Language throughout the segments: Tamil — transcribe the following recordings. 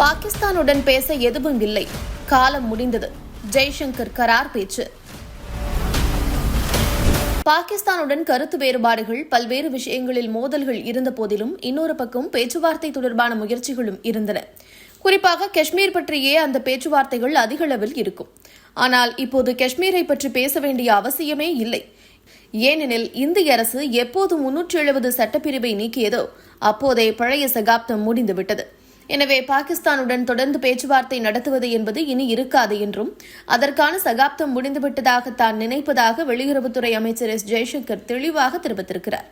பாகிஸ்தானுடன் பேச எதுவும் இல்லை. காலம் முடிந்தது. ஜெய்சங்கர் கரார் பேச்சு. பாகிஸ்தானுடன் கருத்து வேறுபாடுகள் பல்வேறு விஷயங்களில் மோதல்கள் இருந்த போதிலும் இன்னொரு பக்கம் பேச்சுவார்த்தை தொடர்பான முயற்சிகளும் இருந்தன. குறிப்பாக காஷ்மீர் பற்றியே அந்த பேச்சுவார்த்தைகள் அதிக அளவில் இருக்கும். ஆனால் இப்போது காஷ்மீரை பற்றி பேச வேண்டிய அவசியமே இல்லை. ஏனெனில் இந்திய அரசு எப்போது முன்னூற்றி எழுபது சட்டப்பிரிவை நீக்கியதோ அப்போதே பழைய சகாப்தம் முடிந்துவிட்டது. எனவே பாகிஸ்தானுடன் தொடர்ந்து பேச்சுவார்த்தை நடத்துவது என்பது இனி இருக்காது என்றும் அதற்கான சகாப்தம் முடிந்துவிட்டதாக தான் நினைப்பதாக வெளியுறவுத்துறை அமைச்சர் எஸ் ஜெய்சங்கர் தெளிவாக தெரிவித்திருக்கிறார்.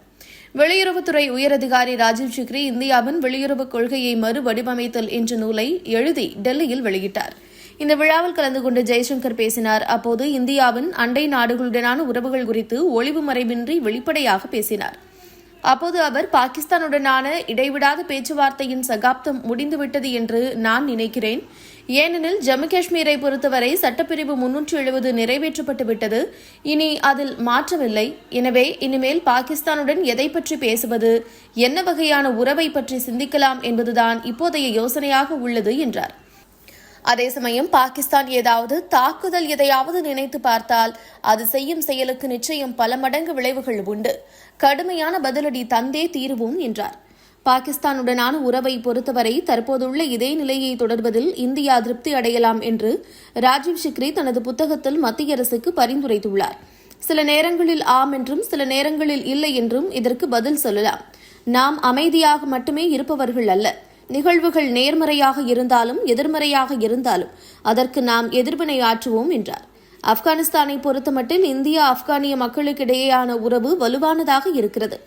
வெளியுறவுத்துறை உயரதிகாரி ராஜீவ் சிக்ரி இந்தியாவின் வெளியுறவு கொள்கையை மறுவடிவமைத்தல் என்ற நூலை எழுதி டெல்லியில் வெளியிட்டார். இந்த விழாவில் கலந்து கொண்டு ஜெய்சங்கர் பேசினார். அப்போது இந்தியாவின் அண்டை நாடுகளுடனான உறவுகள் குறித்து ஒளிவு மறைவின்றி வெளிப்படையாக பேசினார். அப்போது அவர் பாகிஸ்தானுடனான இடைவிடாத பேச்சுவார்த்தையின் சகாப்தம் முடிந்துவிட்டது என்று நான் நினைக்கிறேன். ஏனெனில் ஜம்மு காஷ்மீரை பொறுத்தவரை சட்டப்பிரிவு முன்னூற்றி எழுபது நிறைவேற்றப்பட்டு விட்டது. இனி அதில் மாற்றமில்லை. எனவே இனிமேல் பாகிஸ்தானுடன் எதை பற்றி பேசுவது என்ன வகையான உறவை பற்றி சிந்திக்கலாம் என்பதுதான் இப்போதைய யோசனையாக உள்ளது என்றார். அதே சமயம் பாகிஸ்தான் ஏதாவது தாக்குதல் எதையாவது நினைத்து பார்த்தால் அது செய்யும் செயலுக்கு நிச்சயம் பல மடங்கு விளைவுகள் உண்டு. கடுமையான பதிலடி தந்தே தீருவோம் என்றார். பாகிஸ்தானுடனான உறவை பொறுத்தவரை தற்போதுள்ள இதே நிலையை தொடர்வதில் இந்தியா திருப்தி அடையலாம் என்று ராஜீவ் சிக்ரி தனது புத்தகத்தில் மத்திய அரசுக்கு பரிந்துரைத்துள்ளார். சில நேரங்களில் ஆம் என்றும் சில நேரங்களில் இல்லை என்றும் இதற்கு பதில் சொல்லலாம். நாம் அமைதியாக மட்டுமே இருப்பவர்கள் அல்ல. நிகழ்வுகள் நேர்மறையாக இருந்தாலும் எதிர்மறையாக இருந்தாலும் அதற்கு நாம் எதிர்வினை ஆற்றுவோம் என்றார். ஆப்கானிஸ்தானை பொறுத்தமட்டில் இந்தியா ஆப்கானிய மக்களுக்கிடையேயான உறவு வலுவானதாக இருக்கிறது.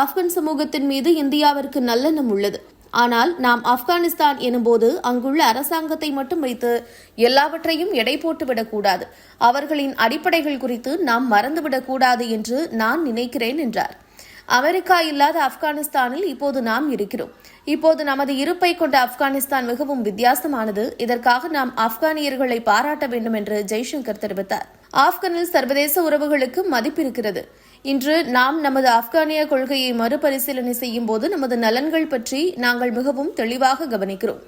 ஆப்கான் சமூகத்தின் மீது இந்தியாவிற்கு நல்லெண்ணம் உள்ளது. ஆனால் நாம் ஆப்கானிஸ்தான் எனும்போது அங்குள்ள அரசாங்கத்தை மட்டும் வைத்து எல்லாவற்றையும் எடை போட்டுவிடக்கூடாது அவர்களின் அடிப்படைகள் குறித்து நாம் மறந்துவிடக்கூடாது என்று நான் நினைக்கிறேன் என்றார். அமெரிக்கா இல்லாத ஆப்கானிஸ்தானில் இப்போது நாம் இருக்கிறோம். இப்போது நமது இருப்பை கொண்ட ஆப்கானிஸ்தான் மிகவும் வித்தியாசமானது. இதற்காக நாம் ஆப்கானியர்களை பாராட்ட வேண்டும் என்று ஜெய்சங்கர் தெரிவித்தார். ஆப்கானில் சர்வதேச உறவுகளுக்கு மதிப்பிருக்கிறது இன்று நாம் நமது ஆப்கானிய கொள்கையை மறுபரிசீலனை செய்யும் போது நமது நலன்கள் பற்றி நாங்கள் மிகவும் தெளிவாக கவனிக்கிறோம்.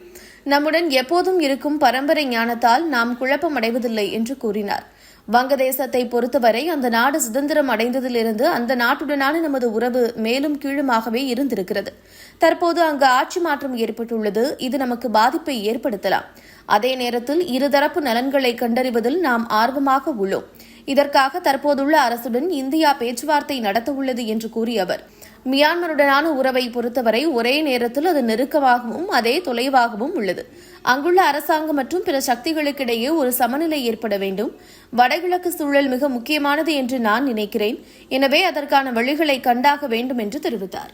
நம்முடன் எப்போதும் இருக்கும் பரம்பரை ஞானத்தால் நாம் குழப்பம் அடைவதில்லை என்று கூறினார். வங்கதேசத்தை பொறுத்தவரை அந்த நாடு சுதந்திரம் அடைந்ததிலிருந்து அந்த நாட்டுடனான நமது உறவு மேலும் கீழுமாகவே இருந்திருக்கிறது. தற்போது அங்கு ஆட்சி மாற்றம் ஏற்பட்டுள்ளது. இது நமக்கு பாதிப்பை ஏற்படுத்தலாம். அதே நேரத்தில் இருதரப்பு நலன்களை கண்டறிவதில் நாம் ஆர்வமாக உள்ளோம். இதற்காக தற்போதுள்ள அரசுடன் இந்தியா பேச்சுவார்த்தை நடத்தவுள்ளது என்று கூறிய அவர் மியான்மருடனான உறவை பொறுத்தவரை ஒரே நேரத்தில் அது நெருக்கமாகவும் அதே தொலைவாகவும் உள்ளது. அங்குள்ள அரசாங்கம் மற்றும் பிற சக்திகளுக்கிடையே ஒரு சமநிலை ஏற்பட வேண்டும். வடகிழக்கு சூழல் மிக முக்கியமானது என்று நான் நினைக்கிறேன். எனவே அதற்கான வழிகளை கண்டாக வேண்டும் என்று தெரிவித்தார்.